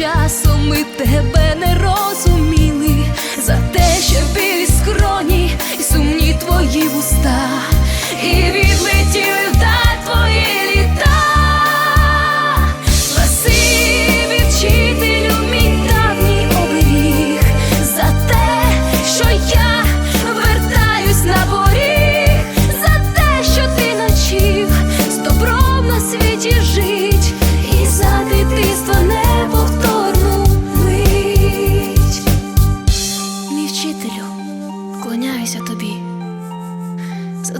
часом ми тебе не розуміли, за те, що білі скроні і сумні твої вуста, і відлетіли вдаль твої літа. Спасибі, вчителю, мій давній оберіг, за те, що я вертаюсь на поріг, за те, що ти навчив з добром на світі жить, і за дитинства неповторну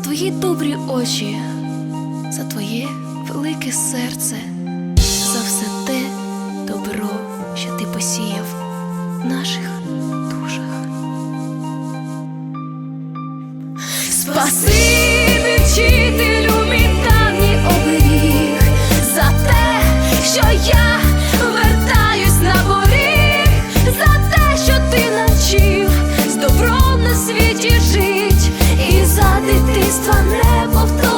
твої добрі очі, за твоє велике серце, за все те добро, що ти посіяв в наших душах. Спасибі вчителю мій давній оберіг, за те, що я вертаюсь на боріг, за те, що ти навчив з добром на світі жив за дитинства не повторює.